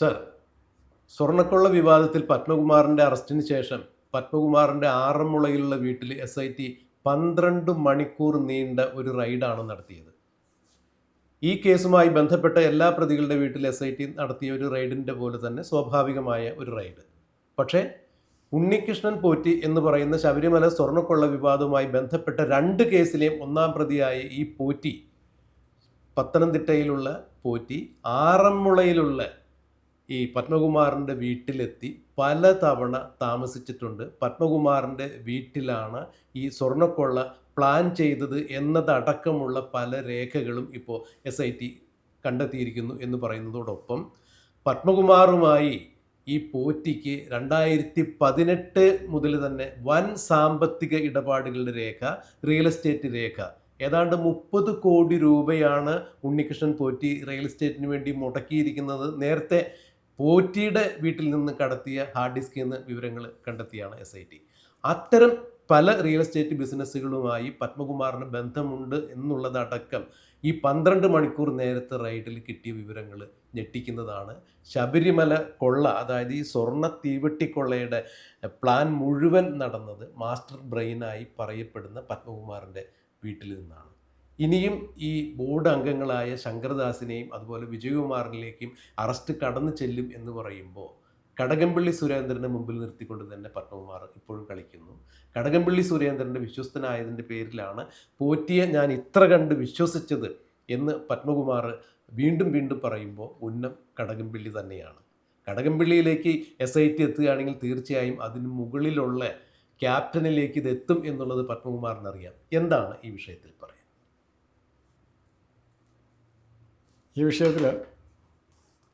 Sir സ്വർണക്കൊള്ള വിവാദത്തിൽ പത്മകുമാറിന്റെ അറസ്റ്റിന് ശേഷം പത്മകുമാറിന്റെ ആറന്മുളയിലുള്ള വീട്ടിൽ എസ് ഐ ടി പന്ത്രണ്ട് മണിക്കൂർ നീണ്ട ഒരു റെയ്ഡാണ് നടത്തിയത്. ഈ കേസുമായി ബന്ധപ്പെട്ട എല്ലാ പ്രതികളുടെ വീട്ടിൽ എസ് ഐ ടി നടത്തിയ ഒരു റെയ്ഡിന്റെ പോലെ തന്നെ സ്വാഭാവികമായ ഒരു റൈഡ്. പക്ഷേ ഉണ്ണികൃഷ്ണൻ പോറ്റി എന്ന് പറയുന്ന ശബരിമല സ്വർണക്കൊള്ള വിവാദവുമായി ബന്ധപ്പെട്ട രണ്ട് കേസിലെയും ഒന്നാം പ്രതിയായ ഈ പോറ്റി പത്തനംതിട്ടയിലുള്ള പോറ്റി ആറന്മുളയിലുള്ള ഈ പത്മകുമാറിന്റെ വീട്ടിലെത്തി പല തവണ താമസിച്ചിട്ടുണ്ട്. പത്മകുമാറിന്റെ വീട്ടിലാണ് ഈ സ്വർണക്കൊള്ള പ്ലാൻ ചെയ്തത് എന്നതടക്കമുള്ള പല രേഖകളും ഇപ്പോൾ എസ് ഐ ടി കണ്ടെത്തിയിരിക്കുന്നു എന്ന് പറയുന്നതോടൊപ്പം പത്മകുമാറുമായി ഈ പോറ്റിക്ക് രണ്ടായിരത്തി പതിനെട്ട് മുതൽ തന്നെ വൻ സാമ്പത്തിക ഇടപാടുകളുടെ രേഖ റിയൽ എസ്റ്റേറ്റ് രേഖ. ഏതാണ്ട് മുപ്പത് കോടി രൂപയാണ് ഉണ്ണികൃഷ്ണൻ പോറ്റി റിയൽ എസ്റ്റേറ്റിന് വേണ്ടി മുടക്കിയിരിക്കുന്നത്. നേരത്തെ പോറ്റിയുടെ വീട്ടിൽ നിന്ന് കടത്തിയ ഹാർഡ് ഡിസ്കിൽ നിന്ന് വിവരങ്ങൾ കണ്ടെത്തിയാണ് എസ് ഐ ടി അത്തരം പല റിയൽ എസ്റ്റേറ്റ് ബിസിനസ്സുകളുമായി പത്മകുമാറിന് ബന്ധമുണ്ട് എന്നുള്ളതടക്കം ഈ പന്ത്രണ്ട് മണിക്കൂർ നേരത്തെ റൈഡിൽ കിട്ടിയ വിവരങ്ങൾ ഞെട്ടിക്കുന്നതാണ്. ശബരിമല കൊള്ള അതായത് ഈ സ്വർണ തീവെട്ടിക്കൊള്ളയുടെ പ്ലാൻ മുഴുവൻ നടന്നത് മാസ്റ്റർ ബ്രെയിനായി പറയപ്പെടുന്ന പത്മകുമാറിന്റെ വീട്ടിൽ നിന്നാണ്. ഇനിയും ഈ ബോർഡ് അംഗങ്ങളായ ശങ്കരദാസിനെയും അതുപോലെ വിജയകുമാറിലേക്കും അറസ്റ്റ് കടന്നു ചെല്ലും എന്ന് പറയുമ്പോൾ കടകംപള്ളി സുരേന്ദ്രനെ മുമ്പിൽ നിർത്തിക്കൊണ്ട് തന്നെ പത്മകുമാർ ഇപ്പോഴും കളിക്കുന്നു. കടകംപള്ളി സുരേന്ദ്രന്റെ വിശ്വസ്തനായതിന്റെ പേരിലാണ് പോറ്റിയെ ഞാൻ ഇത്ര കണ്ട് വിശ്വസിച്ചത് എന്ന് പത്മകുമാർ വീണ്ടും വീണ്ടും പറയുമ്പോൾ ഉന്നം കടകംപള്ളി തന്നെയാണ്. കടകംപള്ളിയിലേക്ക് എസ് ഐ ടി എത്തുകയാണെങ്കിൽ തീർച്ചയായും അതിന് മുകളിലുള്ള ക്യാപ്റ്റനിലേക്ക് ഇത് എത്തും എന്നുള്ളത് പത്മകുമാറിനറിയാം. എന്താണ് ഈ വിഷയത്തിൽ പറയാൻ ഈ വിഷയത്തിൽ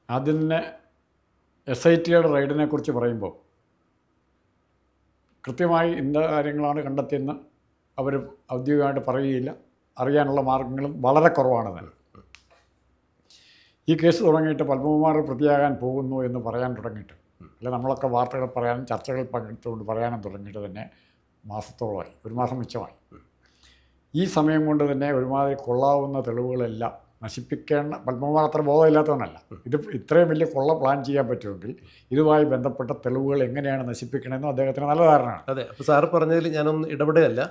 ആദ്യം തന്നെ എസ് ഐ ടിയുടെ റൈഡിനെ കുറിച്ച് പറയുമ്പോൾ കൃത്യമായി ഇന്ന കാര്യങ്ങളാണ് കണ്ടെത്തിയെന്ന് അവർ ഔദ്യോഗികമായിട്ട് പറയുകയില്ല. അറിയാനുള്ള മാർഗങ്ങളും വളരെ കുറവാണ് തന്നെ ഈ കേസ് തുടങ്ങിയിട്ട് പത്മകുമാർ പ്രതിയാകാൻ പോകുന്നു എന്ന് പറയാൻ തുടങ്ങിയിട്ട് അല്ലെ നമ്മളൊക്കെ വാർത്തകൾ പറയാനും ചർച്ചകൾ പങ്കെടുത്തുകൊണ്ട് പറയാനും തുടങ്ങിയിട്ട് തന്നെ മാസത്തോളമായി ഒരു മാസം മിച്ചമായി. ഈ സമയം കൊണ്ട് തന്നെ ഒരുമാതിരി കൊള്ളാവുന്ന തെളിവുകളെല്ലാം നശിപ്പിക്കേണ്ട പത്മകുമാർ അത്ര ബോധമില്ലാത്തവനല്ല. ഇത് ഇത്രയും വലിയ കൊള്ള പ്ലാൻ ചെയ്യാൻ പറ്റുമെങ്കിൽ ഇതുമായി ബന്ധപ്പെട്ട തെളിവുകൾ എങ്ങനെയാണ് നശിപ്പിക്കണമെന്നും അദ്ദേഹത്തിന് നല്ല ധാരണയാണ്. അതെ അപ്പോൾ സാർ പറഞ്ഞതിൽ ഞാനൊന്ന് ഇടപെടുകയല്ല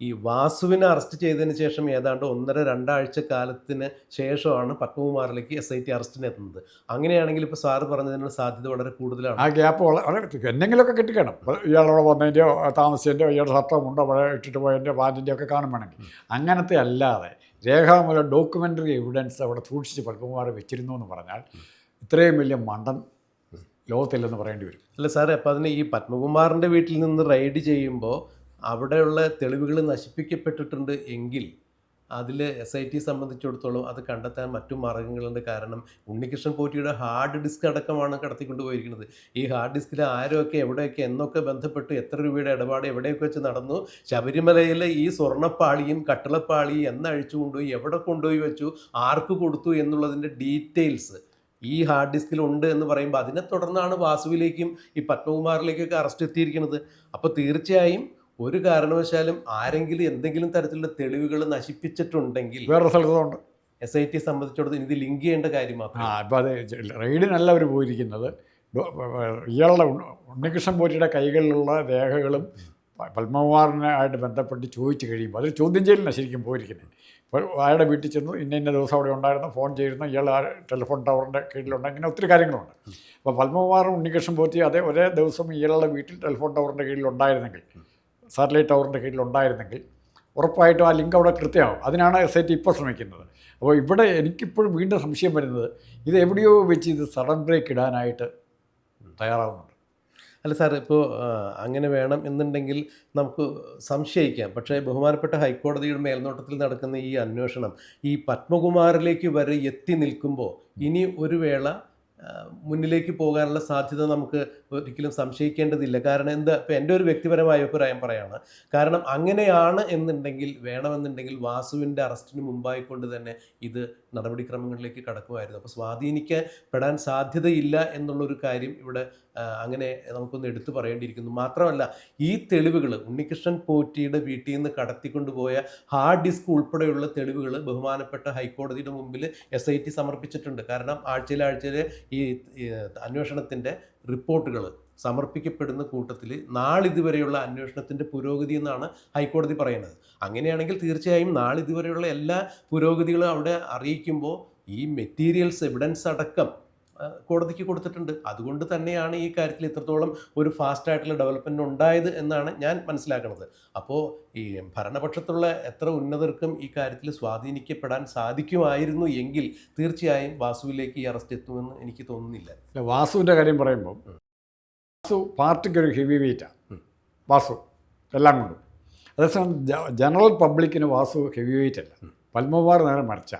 ഈ വാസുവിനെ അറസ്റ്റ് ചെയ്തതിന് ശേഷം ഏതാണ്ട് ഒന്നര രണ്ടാഴ്ച കാലത്തിന് ശേഷമാണ് പത്മകുമാറിലേക്ക് എസ് ഐ ടി അറസ്റ്റിന് എത്തുന്നത്. അങ്ങനെയാണെങ്കിൽ ഇപ്പോൾ സാറ് പറഞ്ഞതിനുള്ള സാധ്യത വളരെ കൂടുതലാണ്. ആ ഗ്യാപ്പ് വളരെ എന്തെങ്കിലുമൊക്കെ കിട്ടിക്കണം. ഇയാളോട് വന്നതിന്റെയോ താമസിച്ചതിന്റെയോ ഇയാളുടെ പഴയ ഇട്ടിട്ട് പോയതിന്റെ പാന്റിന്റെയോ ഒക്കെ കാണും വേണമെങ്കിൽ അങ്ങനത്തെ അല്ലാതെ രേഖാമൂലം ഡോക്യുമെന്ററി എവിഡൻസ് അവിടെ സൂക്ഷിച്ച് പത്മകുമാർ വെച്ചിരുന്നു എന്ന് പറഞ്ഞാൽ ഇത്രയും വലിയ മണ്ടൻ ലോകത്തില്ലെന്ന് പറയേണ്ടി വരും. അല്ല സാറേ അപ്പോൾ അതിന് ഈ പത്മകുമാറിന്റെ വീട്ടിൽ നിന്ന് റെയ്ഡ് ചെയ്യുമ്പോൾ അവിടെയുള്ള തെളിവുകൾ നശിപ്പിക്കപ്പെട്ടിട്ടുണ്ട് എങ്കിൽ അതിൽ എസ് ഐ ടി സംബന്ധിച്ചിടത്തോളം അത് കണ്ടെത്താൻ മറ്റു മാർഗങ്ങളുണ്ട്. കാരണം ഉണ്ണികൃഷ്ണൻ പോറ്റിയുടെ ഹാർഡ് ഡിസ്ക് അടക്കമാണ് കടത്തിക്കൊണ്ട് പോയിരിക്കുന്നത്. ഈ ഹാർഡ് ഡിസ്കിൽ ആരൊക്കെ എവിടെയൊക്കെ എന്നൊക്കെ ബന്ധപ്പെട്ട് എത്ര രൂപയുടെ ഇടപാട് എവിടെയൊക്കെ വെച്ച് നടന്നു ശബരിമലയിലെ ഈ സ്വർണപ്പാളിയും കട്ടിളപ്പാളിയും എന്ന് അഴിച്ചു കൊണ്ടുപോയി എവിടെ കൊണ്ടുപോയി വെച്ചു ആർക്ക് കൊടുത്തു എന്നുള്ളതിന്റെ ഡീറ്റെയിൽസ് ഈ ഹാർഡ് ഡിസ്കിൽ ഉണ്ട് എന്ന് പറയുമ്പോൾ അതിനെ തുടർന്നാണ് വാസുവിലേക്കും ഈ പത്മകുമാറിലേക്കൊക്കെ അറസ്റ്റ് എത്തിയിരിക്കുന്നത്. അപ്പോൾ തീർച്ചയായും ഒരു കാരണവശാലും ആരെങ്കിലും എന്തെങ്കിലും തരത്തിലുള്ള തെളിവുകൾ നശിപ്പിച്ചിട്ടുണ്ടെങ്കിൽ വേറെ സ്ഥലത്തുണ്ട് എസ് ഐ ടി സംബന്ധിച്ചിടത്തോളം ഇത് ലിങ്ക് ചെയ്യേണ്ട കാര്യം ആ മാത്രം ഇപ്പോൾ അത് റെയ്ഡിനല്ല അവർ പോയിരിക്കുന്നത്. ഇയാളുടെ ഉണ്ണികൃഷ്ണൻ പോറ്റിയുടെ കൈകളിലുള്ള രേഖകളും പത്മകുമാറിനായിട്ട് ബന്ധപ്പെട്ട് ചോദിച്ചു കഴിയുമ്പോൾ അതൊരു ചോദ്യം ചെയ്യലിനാണ് ശരിക്കും പോയിരിക്കുന്നത്. ഇപ്പോൾ അയാളുടെ വീട്ടിൽ ചെന്നു ഇന്ന ഇന്ന ദിവസം അവിടെ ഉണ്ടായിരുന്നു ഫോൺ ചെയ്യുന്നു ഇയാൾ ആ ടെലിഫോൺ ടവറിന്റെ കീഴിലുണ്ട് അങ്ങനെ ഒത്തിരി കാര്യങ്ങളുണ്ട്. അപ്പോൾ പത്മകുമാറും ഉണ്ണികൃഷ്ണൻ പോറ്റി അതേ ഒരേ ദിവസം ഇയാളുടെ വീട്ടിൽ ടെലിഫോൺ ടവറിന്റെ കീഴിലുണ്ടായിരുന്നെങ്കിൽ സാറ്റലൈറ്റ് ടവറിന്റെ കീഴിലുണ്ടായിരുന്നെങ്കിൽ ഉറപ്പായിട്ടും ആ ലിങ്ക് അവിടെ കൃത്യമാവും. അതിനാണ് എസ് ഐ ടി ഇപ്പോൾ ശ്രമിക്കുന്നത്. അപ്പോൾ ഇവിടെ എനിക്കിപ്പോഴും വീണ്ടും സംശയം വരുന്നത് ഇത് എവിടെയോ വെച്ച് ഇത് സഡൻ ബ്രേക്ക് ഇടാനായിട്ട് തയ്യാറാവുന്നുണ്ട്. അല്ല സാർ ഇപ്പോൾ അങ്ങനെ വേണം എന്നുണ്ടെങ്കിൽ നമുക്ക് സംശയിക്കാം. പക്ഷേ ബഹുമാനപ്പെട്ട ഹൈക്കോടതിയുടെ മേൽനോട്ടത്തിൽ നടക്കുന്ന ഈ അന്വേഷണം ഈ പത്മകുമാറിലേക്ക് വരെ എത്തി നിൽക്കുമ്പോൾ ഇനി ഒരു വേള മുന്നിലേക്ക് പോകാനുള്ള സാധ്യത നമുക്ക് ഒരിക്കലും സംശയിക്കേണ്ടതില്ല. കാരണം എന്താ ഇപ്പം എന്റെ ഒരു വ്യക്തിപരമായ അഭിപ്രായം പറയാണ്. കാരണം അങ്ങനെയാണ് എന്നുണ്ടെങ്കിൽ വേണമെന്നുണ്ടെങ്കിൽ വാസുവിന്റെ അറസ്റ്റിന് മുമ്പായിക്കൊണ്ട് തന്നെ ഇത് നടപടിക്രമങ്ങളിലേക്ക് കടക്കുമായിരുന്നു. അപ്പോൾ സ്വാധീനിക്കപ്പെടാൻ സാധ്യതയില്ല എന്നുള്ളൊരു കാര്യം ഇവിടെ അങ്ങനെ നമുക്കൊന്ന് എടുത്തു പറയേണ്ടിയിരിക്കുന്നു. മാത്രമല്ല ഈ തെളിവുകൾ ഉണ്ണികൃഷ്ണൻ പോറ്റിയുടെ വീട്ടിൽ നിന്ന് കടത്തിക്കൊണ്ടുപോയ ഹാർഡ് ഡിസ്ക് ഉൾപ്പെടെയുള്ള തെളിവുകൾ ബഹുമാനപ്പെട്ട ഹൈക്കോടതിയുടെ മുമ്പിൽ എസ് ഐ ടി സമർപ്പിച്ചിട്ടുണ്ട്. കാരണം ആഴ്ചയിൽ ഈ അന്വേഷണത്തിന്റെ റിപ്പോർട്ടുകൾ സമർപ്പിക്കപ്പെടുന്ന കൂട്ടത്തിൽ നാളിതുവരെയുള്ള അന്വേഷണത്തിന്റെ പുരോഗതി എന്നാണ് ഹൈക്കോടതി പറയുന്നത്. അങ്ങനെയാണെങ്കിൽ തീർച്ചയായും നാളിതുവരെയുള്ള എല്ലാ പുരോഗതികളും അവിടെ അറിയിക്കുമ്പോൾ ഈ മെറ്റീരിയൽസ് എവിഡൻസ് അടക്കം കോടതിക്ക് കൊടുത്തിട്ടുണ്ട്. അതുകൊണ്ട് തന്നെയാണ് ഈ കാര്യത്തിൽ ഇത്രത്തോളം ഒരു ഫാസ്റ്റ് ആയിട്ടുള്ള ഡെവലപ്മെന്റ് ഉണ്ടായത് എന്നാണ് ഞാൻ മനസ്സിലാക്കുന്നത്. അപ്പോൾ ഈ ഭരണപക്ഷത്തുള്ള എത്ര ഉന്നതർക്കും ഈ കാര്യത്തിൽ സ്വാധീനിക്കപ്പെടാൻ സാധിക്കുമായിരുന്നു എങ്കിൽ തീർച്ചയായും വാസുവിലേക്ക് ഈ അറസ്റ്റ് എത്തുമെന്ന് എനിക്ക് തോന്നുന്നില്ല. അല്ല വാസുവിന്റെ കാര്യം പറയുമ്പോൾ വാസു പാർട്ടിക്ക് ഒരു ഹെവി വെയിറ്റാണ്. വാസു എല്ലാം കൊണ്ടും. അതേസമയം ജനറൽ പബ്ലിക്കിന് വാസു ഹെവി വെയിറ്റ് അല്ല. പത്മകുമാർ നേരെ മറിച്ച.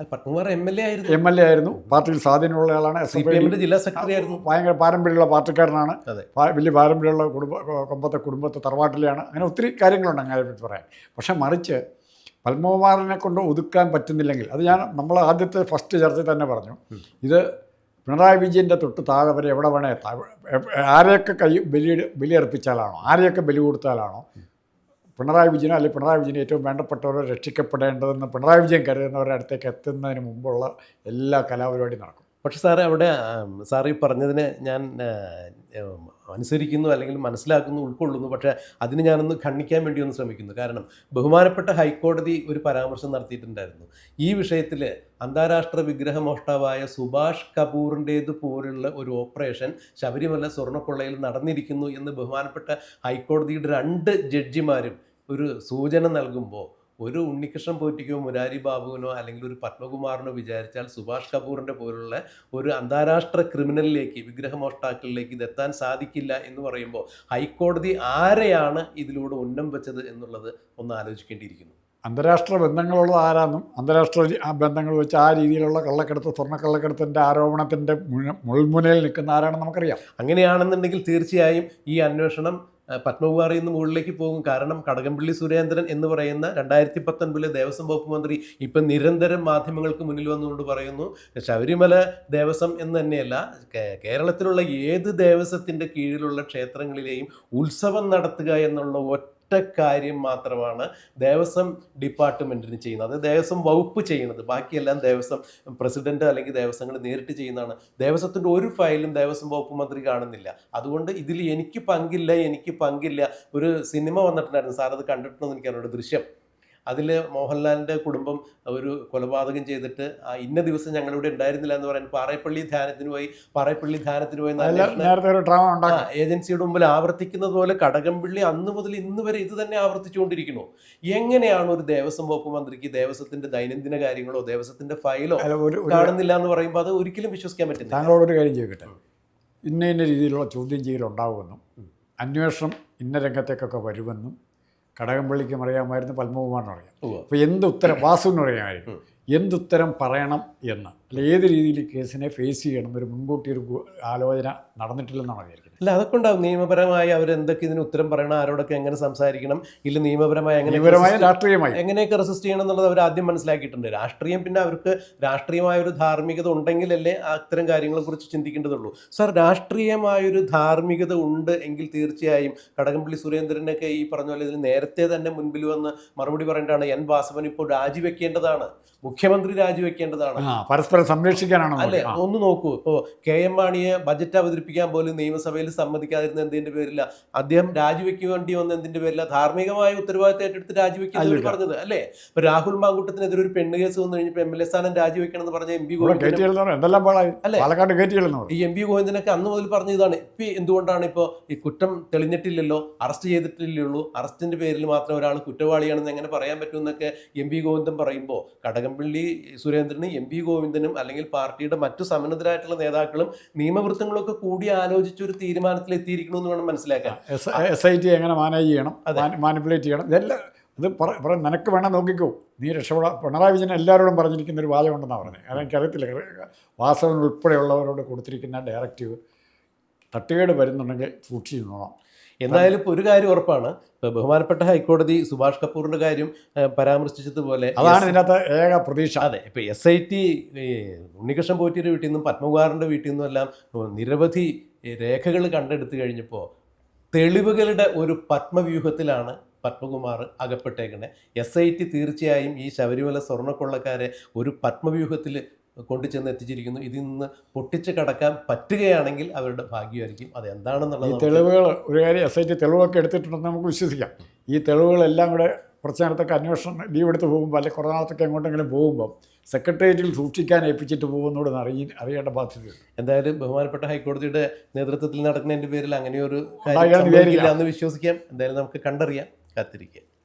പത്മകുമാർ എം എൽ എ ആയിരുന്നു. എം എൽ എ ആയിരുന്നു. പാർട്ടിയിൽ സ്വാധീനമുള്ള ആളാണ് സി പി ജില്ലാ സെക്രട്ടറി ആയിരുന്നു. ഭയങ്കര പാരമ്പര്യമുള്ള പാർട്ടിക്കാരനാണ്. വലിയ പാരമ്പര്യമുള്ള കുടുംബ കൊമ്പത്തെ കുടുംബത്തെ തറവാട്ടിലെയാണ്. അങ്ങനെ ഒത്തിരി കാര്യങ്ങളുണ്ട് അങ്ങനെ പറ്റി പറയാൻ. പക്ഷെ മറിച്ച് പത്മകുമാറിനെ കൊണ്ട് ഒതുക്കാൻ പറ്റുന്നില്ലെങ്കിൽ അത് ഞാൻ നമ്മൾ ആദ്യത്തെ ഫസ്റ്റ് ചർച്ചയിൽ തന്നെ പറഞ്ഞു. ഇത് പിണറായി വിജയന്റെ തൊട്ട് താഴെ വരെ എവിടെ വേണേ ആരെയൊക്കെ കൈ ബലി ബലിയർപ്പിച്ചാലാണോ ആരെയൊക്കെ ബലി കൊടുത്താലാണോ പിണറായി വിജയനോ അല്ലെങ്കിൽ പിണറായി വിജയന് ഏറ്റവും വേണ്ടപ്പെട്ടവരോ രക്ഷിക്കപ്പെടേണ്ടതെന്ന് പിണറായി വിജയൻ കരുതുന്നവരുടെ അടുത്തേക്ക് എത്തുന്നതിന് മുമ്പുള്ള എല്ലാ കലാപരിപാടിയും നടക്കും. പക്ഷേ സാറേ അവിടെ സാർ ഈ പറഞ്ഞതിന് ഞാൻ അനുസരിക്കുന്നു അല്ലെങ്കിൽ മനസ്സിലാക്കുന്നു ഉൾക്കൊള്ളുന്നു. പക്ഷേ അതിന് ഞാനൊന്ന് ഖണ്ഡിക്കാൻ വേണ്ടി ഒന്ന് ശ്രമിക്കുന്നു. കാരണം ബഹുമാനപ്പെട്ട ഹൈക്കോടതി ഒരു പരാമർശം നടത്തിയിട്ടുണ്ടായിരുന്നു. ഈ വിഷയത്തിൽ അന്താരാഷ്ട്ര വിഗ്രഹമോഷ്ടാവായ സുഭാഷ് കപൂറിന്റേത് പോലുള്ള ഒരു ഓപ്പറേഷൻ ശബരിമല സ്വർണക്കൊള്ളയിൽ നടന്നിരിക്കുന്നു എന്ന് ബഹുമാനപ്പെട്ട ഹൈക്കോടതിയുടെ രണ്ട് ജഡ്ജിമാരും ഒരു സൂചന നൽകുമ്പോൾ ഒരു ഉണ്ണികൃഷ്ണൻ പോറ്റിക്കോ മുരാരി ബാബുവിനോ അല്ലെങ്കിൽ ഒരു പത്മകുമാറിനോ വിചാരിച്ചാൽ സുഭാഷ് കപൂറിന്റെ പോലുള്ള ഒരു അന്താരാഷ്ട്ര ക്രിമിനലിലേക്ക് വിഗ്രഹമോഷ്ടാക്കളിലേക്ക് ഇതെത്താൻ സാധിക്കില്ല എന്ന് പറയുമ്പോൾ ഹൈക്കോടതി ആരെയാണ് ഇതിലൂടെ ഉന്നം വെച്ചത് എന്നുള്ളത് ഒന്ന് ആലോചിക്കേണ്ടിയിരിക്കുന്നു. അന്താരാഷ്ട്ര ബന്ധങ്ങളുള്ളത് ആരാന്നും അന്താരാഷ്ട്ര ബന്ധങ്ങൾ വെച്ച് ആ രീതിയിലുള്ള കള്ളക്കടത്ത് സ്വർണക്കള്ളക്കടത്തിന്റെ ആരോപണത്തിന്റെ മുൾമുനയിൽ നിൽക്കുന്ന ആരാണെന്ന് നമുക്കറിയാം. അങ്ങനെയാണെന്നുണ്ടെങ്കിൽ തീർച്ചയായും ഈ അന്വേഷണം പത്മകുമാറിൽ നിന്ന് മുകളിലേക്ക് പോകും. കാരണം കടകംപള്ളി സുരേന്ദ്രൻ എന്ന് പറയുന്ന രണ്ടായിരത്തി പത്തൊൻപതിലെ ദേവസ്വം വകുപ്പ് മന്ത്രി ഇപ്പം നിരന്തരം മാധ്യമങ്ങൾക്ക് മുന്നിൽ വന്നുകൊണ്ട് പറയുന്നു ശബരിമല ദേവസ്വം എന്ന് തന്നെയല്ല കേരളത്തിലുള്ള ഏത് ദേവസ്വത്തിന്റെ കീഴിലുള്ള ക്ഷേത്രങ്ങളിലെയും ഉത്സവം നടത്തുക എന്നുള്ള ഒറ്റ കാര്യം മാത്രമാണ് ദേവസ്വം ഡിപ്പാർട്ട്മെന്റിന് ചെയ്യുന്നത്. അത് ദേവസ്വം വകുപ്പ് ചെയ്യുന്നത്. ബാക്കിയെല്ലാം ദേവസ്വം പ്രസിഡന്റ് അല്ലെങ്കിൽ ദേവസ്വങ്ങൾ നേരിട്ട് ചെയ്യുന്നതാണ്. ദേവസ്വത്തിന്റെ ഒരു ഫയലും ദേവസ്വം വകുപ്പ് മന്ത്രി കാണുന്നില്ല. അതുകൊണ്ട് ഇതിൽ എനിക്ക് പങ്കില്ല എനിക്ക് പങ്കില്ല. ഒരു സിനിമ വന്നിട്ടുണ്ടായിരുന്നു. സാർ അത് കണ്ടിട്ടുണ്ടെന്ന് എനിക്കറിയാം ദൃശ്യം. അതിൽ മോഹൻലാലിന്റെ കുടുംബം ഒരു കൊലപാതകം ചെയ്തിട്ട് ആ ഇന്ന ദിവസം ഞങ്ങളിവിടെ ഉണ്ടായിരുന്നില്ല എന്ന് പറയാൻ പാറയപ്പള്ളി ധ്യാനത്തിന് പോയി പാറയപ്പള്ളി ധ്യാനത്തിന് പോയി ഏജൻസിയുടെ മുമ്പിൽ ആവർത്തിക്കുന്നത് പോലെ കടകംപള്ളി അന്ന് മുതൽ ഇന്ന് വരെ ഇത് തന്നെ ആവർത്തിച്ചുകൊണ്ടിരിക്കുന്നു. എങ്ങനെയാണ് ഒരു ദേവസ്വം വകുപ്പ് മന്ത്രിക്ക് ദേവസ്വത്തിന്റെ ദൈനംദിന കാര്യങ്ങളോ ദേവസ്വത്തിന്റെ ഫയലോ കാണുന്നില്ല എന്ന് പറയുമ്പോൾ അത് ഒരിക്കലും വിശ്വസിക്കാൻ പറ്റില്ല. താങ്കളോടൊരു കാര്യം ചോദിക്കട്ടെ. ഇന്ന ഇന്ന രീതിയിലുള്ള ചോദ്യം ചെയ്യലുണ്ടാവുമെന്നും അന്വേഷണം ഇന്ന രംഗത്തേക്കൊക്കെ വരുമെന്നും കടകംപള്ളിക്കും അറിയാമായിരുന്നു പത്മകുമാറിനും അറിയാം. അപ്പോൾ എന്ത് ഉത്തരം വാസുവിനും അറിയാമായിരുന്നു ഉം. എന്തുത്തരം പറയണം എന്ന്. അല്ല ഏത് രീതിയിൽ കേസിനെ ഫേസ് ചെയ്യണം? ഒരു മുൻകൂട്ടി ഒരു ആലോചന നടന്നിട്ടില്ലെന്നാണ് വിചാരിക്കുന്നത്? അല്ല അതൊക്കെ ഉണ്ടാവും നിയമപരമായി അവർ എന്തൊക്കെ ഇതിന് ഉത്തരം പറയണം ആരോടൊക്കെ എങ്ങനെ സംസാരിക്കണം ഇല്ല നിയമപരമായി എങ്ങനെ രാഷ്ട്രീയമായി. എങ്ങനെയൊക്കെ റെസിസ്റ്റ് ചെയ്യണം എന്നുള്ളത് അവർ ആദ്യം മനസ്സിലാക്കിയിട്ടുണ്ട്. രാഷ്ട്രീയം പിന്നെ അവർക്ക് രാഷ്ട്രീയമായ ഒരു ധാർമ്മികത ഉണ്ടെങ്കിലല്ലേ അത്തരം കാര്യങ്ങളെ കുറിച്ച് ചിന്തിക്കേണ്ടതുള്ളൂ. സാർ രാഷ്ട്രീയമായൊരു ധാർമ്മികത ഉണ്ട് എങ്കിൽ തീർച്ചയായും കടകംപള്ളി സുരേന്ദ്രനൊക്കെ ഈ പറഞ്ഞ പോലെ ഇതിൽ നേരത്തെ തന്നെ മുൻപിൽ വന്ന് മറുപടി പറയേണ്ടതാണ് എൻ വാസവൻ ഇപ്പോൾ രാജിവെക്കേണ്ടതാണ്. മുഖ്യമന്ത്രി രാജിവെക്കേണ്ടതാണ്. പരസ്പരം സംരക്ഷിക്കാനാണ് അല്ലെ? ഒന്ന് നോക്കൂ. ഇപ്പോ കെ എം മാണിയെ ബജറ്റ് അവതരിപ്പിക്കാൻ പോലും നിയമസഭയിൽ സമ്മതിക്കാതിരുന്ന എന്തിന്റെ പേരില്ല അദ്ദേഹം രാജിവെക്കേണ്ടി വന്ന എന്തിന്റെ പേരില്ല ധാർമ്മികമായ ഉത്തരവാദിത്തം ഏറ്റെടുത്ത് രാജിവെക്കാൻ പറഞ്ഞത് അല്ലേ? ഇപ്പൊ രാഹുൽ മാങ്കുട്ടത്തിനെതിരെ ഒരു പെണ്ണ് കേസ് വന്നു കഴിഞ്ഞപ്പോൾ എം എൽ എ സ്ഥാനം രാജിവെക്കണം എന്ന് പറഞ്ഞ എം പി ഗോവിന്ദ് ഗോവിന്ദൻ ഈ എം പി ഗോവിന്ദനൊക്കെ അന്ന് മുതൽ പറഞ്ഞ ഇതാണ് ഇപ്പൊ എന്തുകൊണ്ടാണ് ഇപ്പോ ഈ കുറ്റം തെളിഞ്ഞിട്ടില്ലല്ലോ അറസ്റ്റ് ചെയ്തിട്ടില്ലല്ലോ അറസ്റ്റിന്റെ പേരിൽ മാത്രം ഒരാൾ കുറ്റവാളിയാണെന്ന് എങ്ങനെ പറയാൻ പറ്റുമെന്നൊക്കെ എം പി ഗോവിന്ദൻ പറയുമ്പോൾ കടകംപള്ളി സുരേന്ദ്രനും എം പി ഗോവിന്ദനും അല്ലെങ്കിൽ പാർട്ടിയുടെ മറ്റു സമന്നതരായിട്ടുള്ള നേതാക്കളും നിയമവൃത്തങ്ങളൊക്കെ കൂടി ആലോചിച്ച് ഒരു തീരുമാനത്തിൽ എത്തിയിരിക്കണമെന്ന് വേണം മനസ്സിലാക്കാൻ. എസ് ഐ ടി എങ്ങനെ മാനേജ് ചെയ്യണം അതെ. മാനിപ്പുലേറ്റ് ചെയ്യണം ഇതെല്ലാം ഇത് പറ നിനക്ക് വേണം നോക്കിക്കോ. നീ രക്ഷപ്പെടാ പിണറായി വിജയൻ എല്ലാവരോടും പറഞ്ഞിരിക്കുന്ന ഒരു വാചകം ഉണ്ടെന്നാണ് പറഞ്ഞത്. അതെനിക്കറിയത്തില്ല വാസവൻ ഉൾപ്പെടെയുള്ളവരോട് കൊടുത്തിരിക്കുന്ന ഡയറക്റ്റീവ് തട്ടുകേട് വരുന്നുണ്ടെങ്കിൽ സൂക്ഷിച്ചു നോക്കണം എന്തായാലും ഇപ്പോൾ ഒരു കാര്യം ഉറപ്പാണ്. ബഹുമാനപ്പെട്ട ഹൈക്കോടതി സുഭാഷ് കപൂറിന്റെ കാര്യം പരാമർശിച്ചതുപോലെ അതാണ് ഇതിനകത്ത് ഏക പ്രതീക്ഷ. അതെ ഇപ്പൊ എസ് ഐ ടി ഉണ്ണികൃഷ്ണൻ പോറ്റിയുടെ വീട്ടിൽ നിന്നും പത്മകുമാറിന്റെ വീട്ടിൽ നിന്നും എല്ലാം നിരവധി രേഖകൾ കണ്ടെടുത്തു കഴിഞ്ഞപ്പോൾ തെളിവുകളുടെ ഒരു പത്മവ്യൂഹത്തിലാണ് പത്മകുമാർ അകപ്പെട്ടേക്കണേ. എസ് ഐ ടി തീർച്ചയായും ഈ ശബരിമല സ്വർണക്കൊള്ളക്കാരെ ഒരു പത്മവ്യൂഹത്തിൽ കൊണ്ടുചെന്ന് എത്തിച്ചിരിക്കുന്നു. ഇതിൽ നിന്ന് പൊട്ടിച്ച് കടക്കാൻ പറ്റുകയാണെങ്കിൽ അവരുടെ ഭാഗ്യമായിരിക്കും. അത് എന്താണെന്നുള്ളത് ഈ തെളിവുകൾ ഒരു കാര്യം എസ് ഐ ടി തെളിവൊക്കെ എടുത്തിട്ടുണ്ടെന്ന് നമുക്ക് വിശ്വസിക്കാം. ഈ തെളിവുകളെല്ലാം കൂടെ കുറച്ച് നേരത്തൊക്കെ അന്വേഷണം ലീവ് എടുത്ത് പോകുമ്പോൾ അല്ലെങ്കിൽ കുറേ നാളത്തൊക്കെ എങ്ങോട്ടെങ്കിലും പോകുമ്പോൾ സെക്രട്ടേറിയറ്റിൽ സൂക്ഷിക്കാൻ ഏൽപ്പിച്ചിട്ട് പോകുന്നതോട് അറിയി അറിയേണ്ട ബാധ്യതയുണ്ട്. എന്തായാലും ബഹുമാനപ്പെട്ട ഹൈക്കോടതിയുടെ നേതൃത്വത്തിൽ നടക്കുന്നതിന്റെ പേരിൽ അങ്ങനെയൊരു എന്ന് വിശ്വസിക്കാം. എന്തായാലും നമുക്ക് കണ്ടറിയാം കാത്തിരിക്കാം.